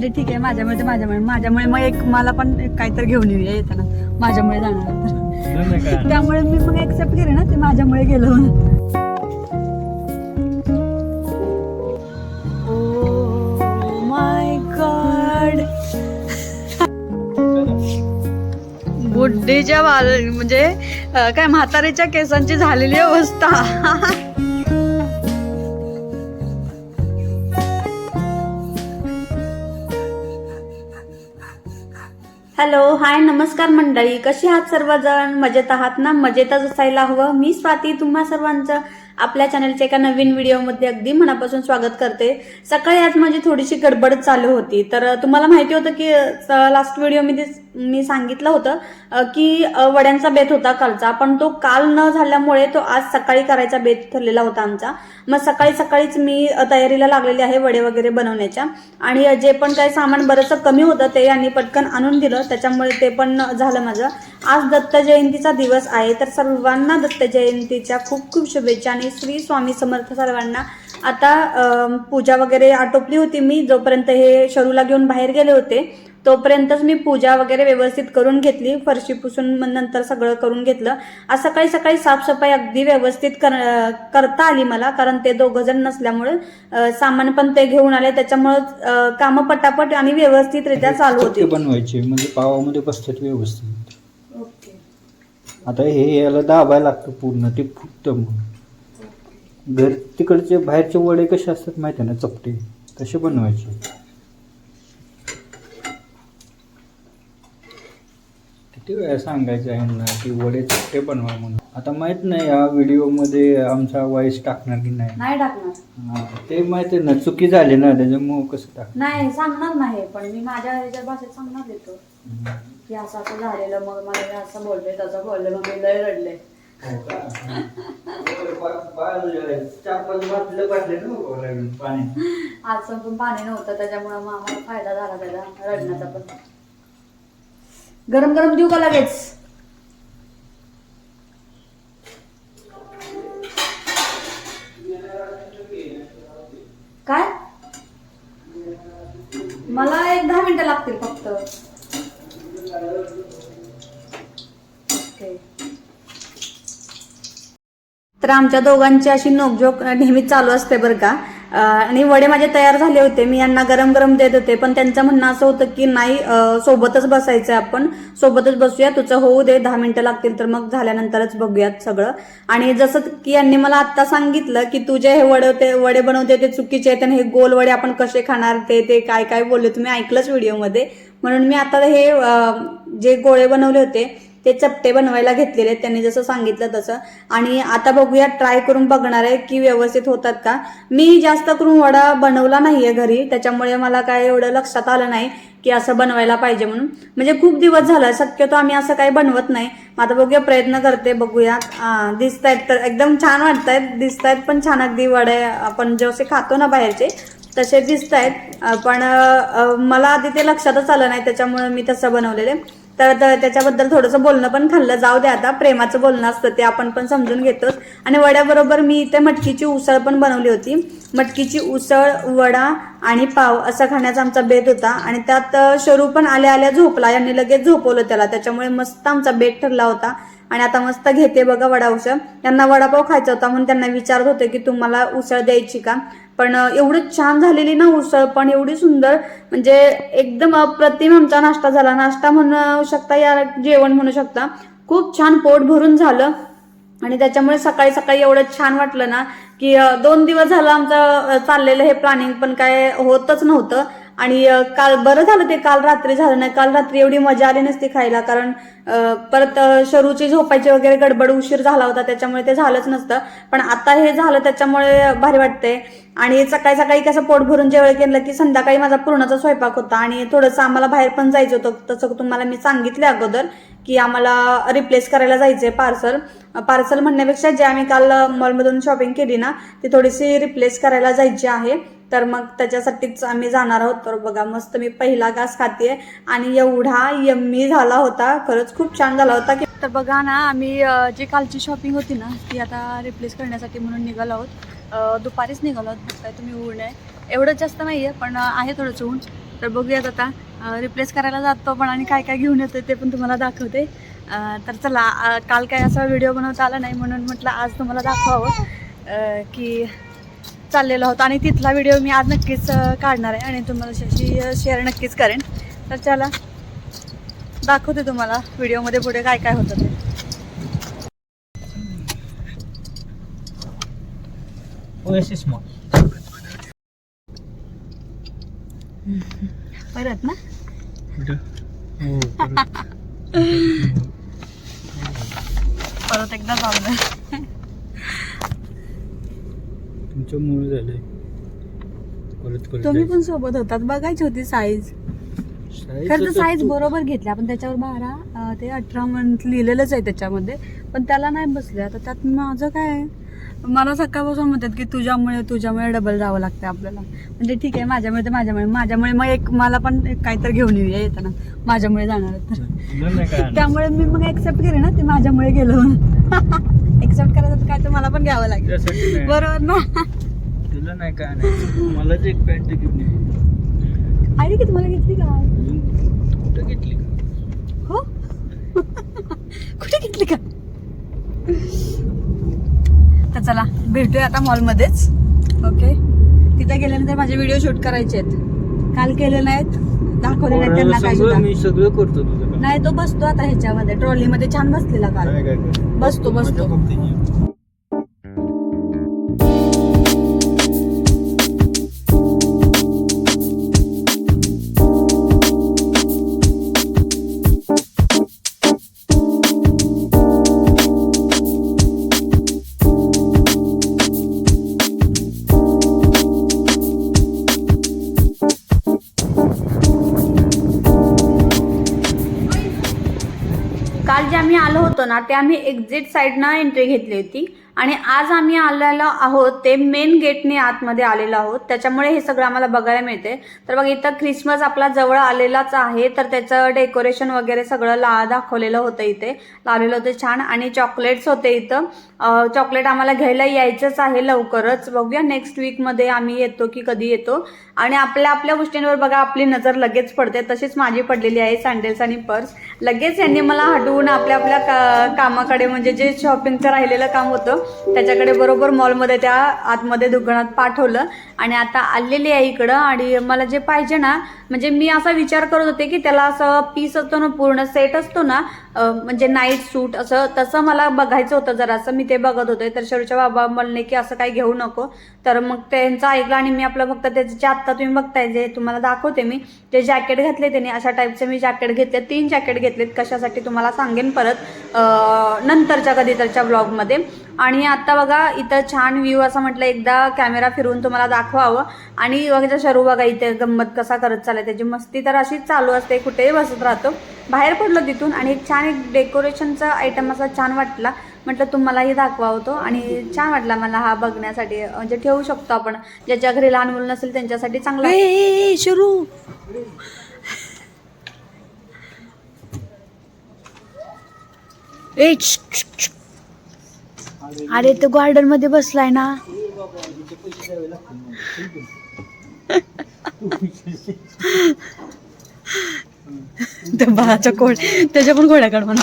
म्हणजे ठीक आहे माझ्यामुळे ते माझ्यामुळे. माझ्यामुळे मग एक मला पण एक काहीतरी घेऊन येऊया येताना माझ्यामुळे जाणार त्यामुळे मी मग ऍक्सेप्ट केले ना ते माझ्यामुळे गेलो माय गॉड बुड्डीच्या बाल म्हणजे काय म्हातारीच्या केसांची झालेली अवस्था. हॅलो हाय नमस्कार मंडळी. कशी आहात सर्वजण? मजेत आहात ना? मजेतच असायला हवं. मी स्वाती तुम्हा सर्वांचं आपल्या चॅनलच्या एका नवीन व्हिडिओमध्ये अगदी मनापासून स्वागत करते. सकाळी आज माझी थोडीशी गडबड चालू होती. तर तुम्हाला माहिती होतं की लास्ट व्हिडिओमध्ये मी सांगितलं होतं की वड्यांचा बेत होता कालचा. पण तो काल न झाल्यामुळे तो आज सकाळी करायचा बेत ठरलेला होता आमचा. मग सकाळी सकाळीच मी तयारीला लागलेली आहे वडे वगैरे बनवण्याच्या. आणि जे पण काही सामान बरंचसं कमी होतं ते यांनी पटकन आणून दिलं. त्याच्यामुळे ते पण झालं माझं. आज दत्त जयंतीचा दिवस आहे. तर सर्वांना दत्त जयंतीच्या खूप खूप शुभेच्छा आणि श्री स्वामी समर्थ सर्वांना. आता पूजा वगैरे आटोपली होती मी जोपर्यंत हे शरूला घेऊन बाहेर गेले होते तोपर्यंतच मी पूजा वगैरे व्यवस्थित करून घेतली फरशी पुसून नंतर सगळं करून घेतलं. आज सकाळी सकाळी साफसफाई अगदी व्यवस्थित कर करता आली मला कारण ते दोघं जण नसल्यामुळे सामान पण ते घेऊन आले त्याच्यामुळं कामं पटापट आणि व्यवस्थितरित्या चालू होती. बनवायचे म्हणजे पावामध्ये बसतात व्यवस्थित आता हे याला दाबायला लागतं पूर्ण ते फुटतं मग घर तिकडचे बाहेरचे वडे कसे असतात माहिती आहे ना चपटे. तसे बनवायचे. किती वेळा सांगायचं आहे ना की वडे चपटे बनवा म्हणून. आता माहीत नाही या व्हिडिओमध्ये आमचा वॉइस टाकणार की नाही. नाही टाकणार. हा, ते माहिती आहे ना चुकी झाली ना त्याच्यामुळं कसं टाक नाही सांगणार नाही पण मी माझ्या ह्याच्या भाषेत सांगणार येतो. की असं असं झालेलं मग मला हे असं बोलले तसं बोलले मग मी लय रडले. आज संपून पाणी नव्हतं त्याच्यामुळे मग आम्हाला फायदा झाला त्याचा रडण्याचा पण. गरम गरम देऊ का लगेच? काय? मला एक दहा मिनिटं लागतील फक्त. ओके. तर आमच्या दोघांची अशी नोकझोक नेहमी चालू असते बरं का. आणि वडे माझे तयार झाले होते. मी यांना गरम गरम देत होते. पण त्यांचं म्हणणं असं होतं की नाही सोबतच बसायचं आपण. सोबतच बसूया. तुझं होऊ दे. दहा मिनिटं लागतील तर मग झाल्यानंतरच बघूयात सगळं. आणि जसं की यांनी मला आत्ता सांगितलं की तुझे हे वडे होते वडे बनवते ते चुकीचे आहेत आणि हे गोल वडे आपण कसे खाणार ते ते काय काय बोलले तुम्ही ऐकलंच व्हिडिओमध्ये. म्हणून मी आता हे जे गोळे बनवले होते ते चपटे बनवायला घेतलेले आहेत त्यांनी जसं सांगितलं तसं. आणि आता बघूया ट्राय करून बघणार आहे की व्यवस्थित होतात का. मी जास्त करून वडा बनवला नाहीये घरी त्याच्यामुळे मला काय एवढं लक्षात आलं नाही की असं बनवायला पाहिजे म्हणून. म्हणजे खूप दिवस झाला शक्यतो आम्ही असं काही बनवत नाही. आता बघूया प्रयत्न करते बघूया. दिसत आहेत तर एकदम छान वाटत आहेत दिसत आहेत पण छान. अगदी वडे आपण जसे खातो ना बाहेरचे तसे दिसत आहेत पण मला आधी ते लक्षातच आलं नाही त्याच्यामुळे मी तसं बनवलेले तर त्याच्याबद्दल थोडंसं बोलणं पण खाल्लं. जाऊ दे आता प्रेमाचं बोलणं असतं ते आपण पण समजून घेतोच. आणि वड्याबरोबर मी इथे मटकीची उसळ पण बनवली होती. मटकीची उसळ वडा आणि पाव असा खाण्याचा आमचा बेत होता. आणि त्यात शरू पण आल्या आल्या झोपला. यांनी लगेच झोपवलं त्याला. त्याच्यामुळे मस्त आमचा बेत ठरला होता. आणि आता मस्त घेते बघा वडा उसळ. त्यांना वडापाव खायचा होता म्हणून त्यांना विचारत होते की तुम्हाला उसळ द्यायची का? पण अ, एवढं छान झालेली ना उसळ पण एवढी सुंदर म्हणजे एकदम अप्रतिम आमचा नाश्ता झाला. नाश्ता म्हणू शकता या जेवण म्हणू शकता. खूप छान पोट भरून झालं. आणि त्याच्यामुळे सकाळी सकाळी एवढं छान वाटलं ना की दोन दिवस झालं आमचं चाललेलं हे प्लॅनिंग पण काय होतच नव्हतं. आणि काल बरं झालं ते काल रात्री झालं नाही. काल रात्री एवढी मजा आली नसती खायला कारण परत शरूची झोपायची वगैरे गडबड उशीर झाला होता त्याच्यामुळे ते झालंच नसतं. पण आता हे झालं त्याच्यामुळे भारी वाटतंय. आणि सकाळी सकाळी कसं पोट भरून जेवण केलं की संध्याकाळी माझा पूर्णाचा स्वयंपाक होता. आणि थोडंसं आम्हाला बाहेर पण जायचं होतं. तसं तुम्हाला मी सांगितलं अगोदर की आम्हाला रिप्लेस करायला जायचंय पार्सल पार्सल म्हणण्यापेक्षा जे आम्ही काल मॉलमधून शॉपिंग केली ना ती थोडीशी रिप्लेस करायला जायची आहे. तर मग त्याच्यासाठीच आम्ही जाणार आहोत. तर बघा मस्त मी पहिला घास खाते आणि एवढा यम्मी झाला होता. खरंच खूप छान झाला होता की तर बघा ना आम्ही जी कालची शॉपिंग होती ना ती आता रिप्लेस करण्यासाठी म्हणून निघालो आहोत. दुपारीच निघालो आहोत. बघताय तुम्ही ऊन आहे. एवढं जास्त नाही आहे पण आहे थोडंसं ऊन. तर बघूयात आता रिप्लेस करायला जातो पण आणि काय काय घेऊन येतो ते पण तुम्हाला दाखवते. तर चला काल काय असा व्हिडिओ बनवता आला नाही म्हणून म्हटलं आज तुम्हाला दाखवावं. की चाललेलं होतं आणि तिथला व्हिडिओ मी आज नक्कीच काढणार आहे आणि तुम्हाला शेअर शेअर नक्कीच करेन. तर चला दाखवते तुम्हाला व्हिडिओमध्ये पुढे काय काय होतं ते. परत ना? हो परत. एकदा चाललंय तुमच्यामुळे झालंय. परत तुम्ही. पण सोबत होतात बघायची होती साईज खरं तर साईज तू- बरोबर घेतल्या पण त्याच्यावर बारा अं, ते अठरा मंथ लिहिलेलंच आहे त्याच्यामध्ये. पण त्याला नाही बसले आता त्यात माझं काय आहे? मला सकाळपासून म्हणतात की तुझ्यामुळे तुझ्यामुळे डबल जावं लागतं आपल्याला. म्हणजे ठीक आहे माझ्यामुळे तर माझ्यामुळे माझ्यामुळे मग एक मला पण एक काहीतरी घेऊन येऊया येताना. माझ्यामुळे जाणार तर. त्यामुळे मी मग एक्सेप्ट केले ना ते माझ्यामुळे गेलो. एक्सेप्ट करायचं काय तर मला पण घ्यावं लागेल. बरोबर ना? तुला नाही काय नाही. मलाच एक पॅन्ट ये. आई की तुम्हाला घेतली का? कुठं घेतली का? हो? कुठे घेतली का? तर चला भेटूया आता मॉलमध्येच. ओके तिथे गेल्यानंतर माझे व्हिडिओ शूट करायचे आहेत. काल केले नाहीत दाखवले नाहीत त्यांना काय सगळं सुद्धा मी सगळं करतो तुझं काम. नाही तो बसतो आता ह्याच्यामध्ये ट्रॉलीमध्ये छान बसलेला काल काय काय काय बसतो बसतो मजा. आम्ही आलो होतो ना ते आम्ही एक्झिट साईडनं एंट्री घेतली होती. आणि आज आम्ही आलेलो आहोत ते मेन गेटने आतमध्ये आलेलो आहोत. त्याच्यामुळे हे सगळं आम्हाला बघायला मिळते तर बघ इथं ख्रिसमस आपला जवळ आलेलाच आहे. तर त्याचं डेकोरेशन वगैरे सगळं ला दाखवलेलं होतं इथे. लावलेलं होतं छान. आणि चॉकलेट्स होते इथं. चॉकलेट आम्हाला घ्यायला यायचंच आहे लवकरच. बघूया नेक्स्ट वीकमध्ये आम्ही येतो की कधी येतो. आणि आपल्या आपल्या गोष्टींवर बघा आपली नजर लगेच पडते. तशीच माझी पडलेली आहे सँडल्स आणि पर्स लगेच यांनी मला हटवून आपल्या आपल्या का कामाकडे म्हणजे जे शॉपिंगचं राहिलेलं काम होतं त्याच्याकडे बरोबर मॉलमध्ये त्या आतमध्ये दुकानात पाठवलं. आणि आता आलेली आहे इकडं आणि मला जे पाहिजे ना म्हणजे मी असा विचार करत होते की त्याला असं पीस असतो ना पूर्ण सेट असतो ना म्हणजे नाईट सूट असं तसं मला बघायचं होतं जरासं. मी ते बघत होते. तर शरूच्या बाबा म्हणले की असं काही घेऊ नको. तर मग त्यांचं ऐकलं आणि मी आपलं फक्त त्याचे जे आत्ता तुम्ही बघताय जे तुम्हाला दाखवते मी जे जॅकेट घातले त्यांनी अशा टाईपचे मी जॅकेट घेतले. तीन जॅकेट घेतलेत कशासाठी तुम्हाला सांगेन परत नंतरच्या नंतरच्या कधीतरच्या ब्लॉगमध्ये आणि आता बघा इथं छान व्ह्यू असं म्हटलं एकदा कॅमेरा फिरवून तुम्हाला दाखवावं. आणि बघा शरू बघा इथे गंमत कसा करत चालला त्याची मस्ती तर अशीच चालू असते कुठेही बसत राहतो. बाहेर पडलो तिथून आणि एक छान एक डेकोरेशनचा आयटम असा छान वाटला. म्हटलं तुम्हालाही दाखवावं तो आणि छान वाटला मला हा बघण्यासाठी. म्हणजे ठेवू शकतो आपण. ज्याच्या घरी लहान मुलं नसेल त्यांच्यासाठी चांगला शरू. ए अरे तो गार्डनमध्ये बसलाय ना. बाळाचा बाळाच्या कोड त्याच्या पण घोड्या काढ म्हणा.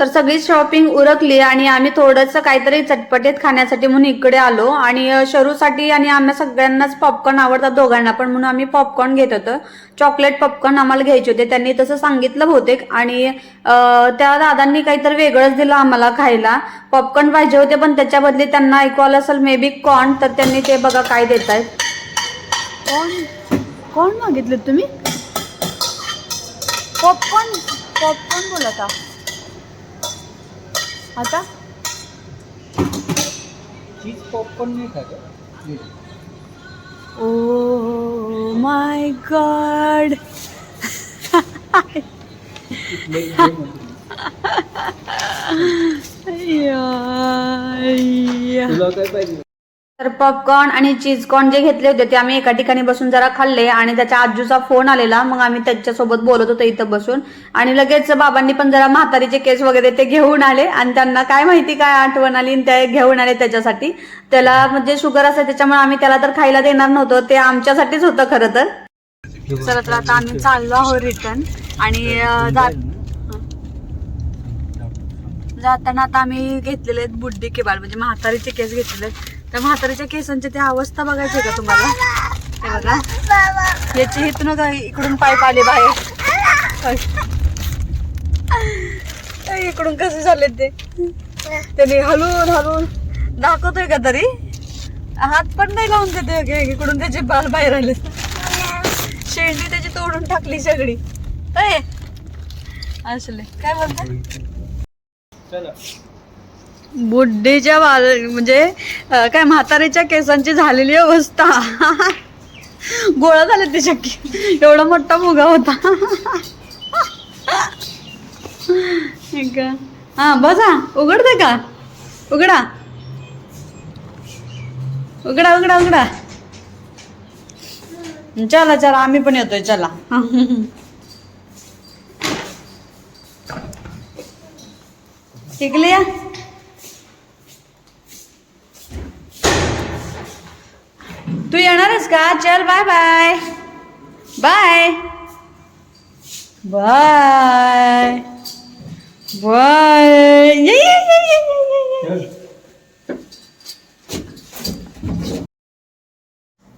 तर सगळी शॉपिंग उरकली आणि आम्ही थोडंसं काहीतरी चटपटीत खाण्यासाठी म्हणून इकडे आलो. आणि शरूसाठी आणि आम्ही सगळ्यांनाच पॉपकॉर्न आवडतात दोघांना. पण म्हणून आम्ही पॉपकॉर्न घेत होतो. चॉकलेट पॉपकॉर्न आम्हाला घ्यायचे होते. त्यांनी तसं सांगितलं बहुतेक. आणि त्या दादांनी काहीतरी वेगळंच दिलं आम्हाला खायला. पॉपकॉर्न पाहिजे होते पण त्याच्या बदली त्यांना ऐकू आलं असेल मे बी कॉर्न तर त्यांनी ते बघा काय देत आहेत कॉर्न कॉर्न मागितलं तुम्ही? पॉपकॉर्न पॉपकॉर्न बोलता आता? चीज पॉपकॉर्न नाही गं? Oh my God. तुला काय पाहिजे? तर पॉपकॉर्न आणि चीज कॉर्न जे घेतले होते ते आम्ही एका ठिकाणी बसून जरा खाल्ले आणि त्याच्या आजूचा फोन आलेला. मग आम्ही त्याच्यासोबत बोलत होतो इथं बसून. आणि लगेच बाबांनी पण जरा म्हातारीचे केस वगैरे ते घेऊन आले. आणि त्यांना काय माहिती काय आठवण आली आणि ते घेऊन आले त्याच्यासाठी. त्याला म्हणजे शुगर असेल त्याच्यामुळे आम्ही त्याला तर खायला देणार नव्हतो. ते आमच्यासाठीच होतं खरं तर. चला तर आता आम्ही चाललो आहोत रिटर्न आणि जाताना आता आम्ही घेतलेले आहेत बुड्डी केबाल म्हणजे म्हातारीचे केस घेतलेले आहेत. त्या म्हातारीच्या केसांची ती अवस्था बघायची आहे का तुम्हाला? हे बघा. याची इथून इकडून पाईप आले बाहेर? इकडून कसे झाले ते? त्याने हलून हलून दाखवतोय का तरी? हात पण नाही लावून देते इकडून त्याचे बाल बाहेर आले. शेंडी त्याची तोडून टाकली सगळी. अय, असले. काय बोलता? बुड्ढीच्या वाल म्हणजे काय म्हातारीच्या केसांची झालेली अवस्था. गोळा झाले ते शक्य. एवढा मोठा मुगा होता. हा बसा. उघडते का? उघडा. उघडा उघडा उघडा. चला चला. आम्ही पण येतोय. चला. टिकली तू येणारच का? चल bye bye bye bye bye ये, ये, ये, ये, ये, ये, ये.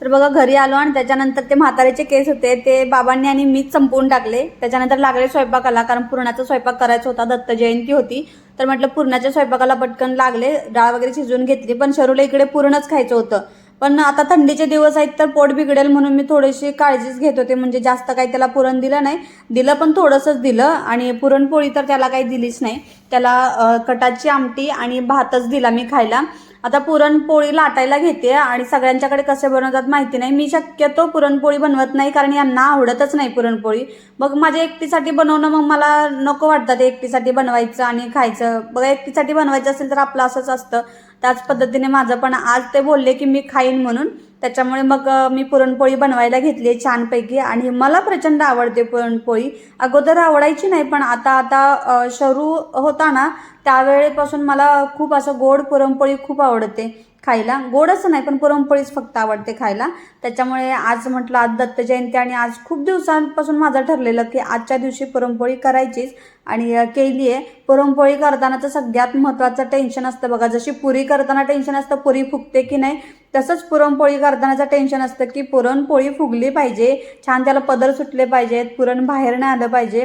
तर बघा घरी आलो आणि त्याच्यानंतर ते म्हातारीचे केस होते. ते बाबांनी आणि मीच संपवून टाकले. त्याच्यानंतर लागले स्वयंपाकाला कारण पुरणाचा स्वयंपाक करायचा होता. दत्त जयंती होती. तर म्हटलं पुरणाच्या स्वयंपाकाला पटकन लागले. डाळ वगैरे शिजवून घेतली. पण शरूला इकडे पुरणच खायचं होतं. पण आता थंडीचे दिवस आहेत तर पोट बिघडेल म्हणून मी थोडीशी काळजीच घेत होते. म्हणजे जास्त काही त्याला पुरण दिलं नाही. दिलं पण थोडंसंच दिलं आणि पुरणपोळी तर त्याला काही दिलीच नाही. त्याला कटाची आमटी आणि भातच दिला मी खायला. आता पुरणपोळी लाटायला घेते आणि सगळ्यांच्याकडे कसे बनवतात माहिती नाही. मी शक्यतो पुरणपोळी बनवत नाही कारण यांना आवडतच नाही पुरणपोळी. मग माझ्या एकटीसाठी बनवणं मग मला नको वाटतं ते एकटीसाठी बनवायचं आणि खायचं. बघा एकटीसाठी बनवायचं असेल तर आपलं असंच असतं. त्याच पद्धतीने माझं पण आज ते बोलले की मी खाईन म्हणून. त्याच्यामुळे मग मी पुरणपोळी बनवायला घेतली आहे छानपैकी आणि मला प्रचंड आवडते पुरणपोळी. अगोदर आवडायची नाही पण आता आता शरू होता ना त्यावेळेपासून मला खूप असं गोड पुरणपोळी खूप आवडते. खायला. गोड असं नाही पण पुरणपोळीच फक्त आवडते खायला. त्याच्यामुळे आज म्हटलं आज दत्त जयंती आणि आज खूप दिवसांपासून माझं ठरलेलं की आजच्या दिवशी पुरणपोळी करायचीच. आणि केली आहे. पुरणपोळी करताना तर सगळ्यात महत्त्वाचं टेन्शन असतं बघा. जशी पुरी करताना टेन्शन असतं पुरी फुगते की नाही तसंच पुरणपोळी करतानाचं टेन्शन असतं की पुरणपोळी फुगली पाहिजे. छान त्याला पदर सुटले पाहिजेत पुरण बाहेर नाही आलं पाहिजे.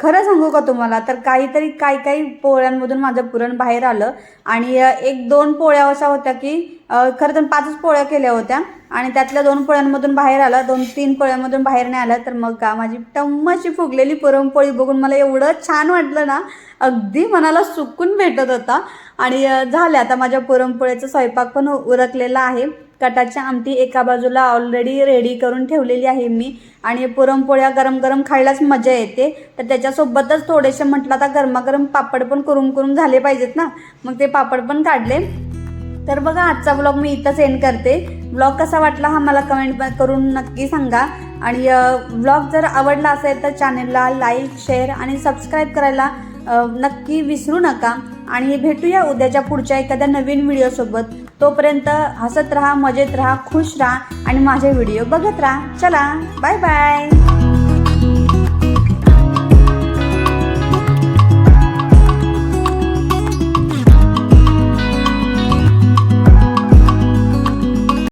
खरं सांगू का तुम्हाला? तर काहीतरी काही काही पोळ्यांमधून माझं पुरण बाहेर आलं. आणि एक दोन पोळ्या अशा होत्या की खरं तर पाचच पोळ्या केल्या होत्या. आणि त्यातल्या दोन पोळ्यांमधून बाहेर आलं. दोन तीन पोळ्यांमधून बाहेर नाही आलं. तर मग का माझी टम्मची फुगलेली पुरणपोळी बघून मला एवढं छान वाटलं ना अगदी मनाला सुकून भेटत होता. आणि झालं. आता माझ्या पुरणपोळीचा स्वयंपाक पण उरकलेला आहे. कटाची आमटी एका बाजूला ऑलरेडी रेडी करून ठेवलेली आहे मी. आणि पुरणपोळ्या गरम गरम खायलाच मजा येते. तर त्याच्यासोबतच थोडेसे म्हटलं आता गरमागरम पापड पण करून करून झाले पाहिजेत ना. मग ते पापड पण काढले. तर बघा आजचा ब्लॉग मी इथंच सेंड करते. ब्लॉग कसा वाटला हा मला कमेंट करून नक्की सांगा. आणि ब्लॉग जर आवडला असेल तर चॅनेलला लाईक शेअर आणि सबस्क्राईब करायला नक्की विसरू नका. आणि भेटूया उद्याच्या पुढच्या एखाद्या नवीन व्हिडिओसोबत तोपर्यंत हसत राहा मजेत राहा खुश राहा आणि माझे व्हिडिओ बघत राहा. चला बाय बाय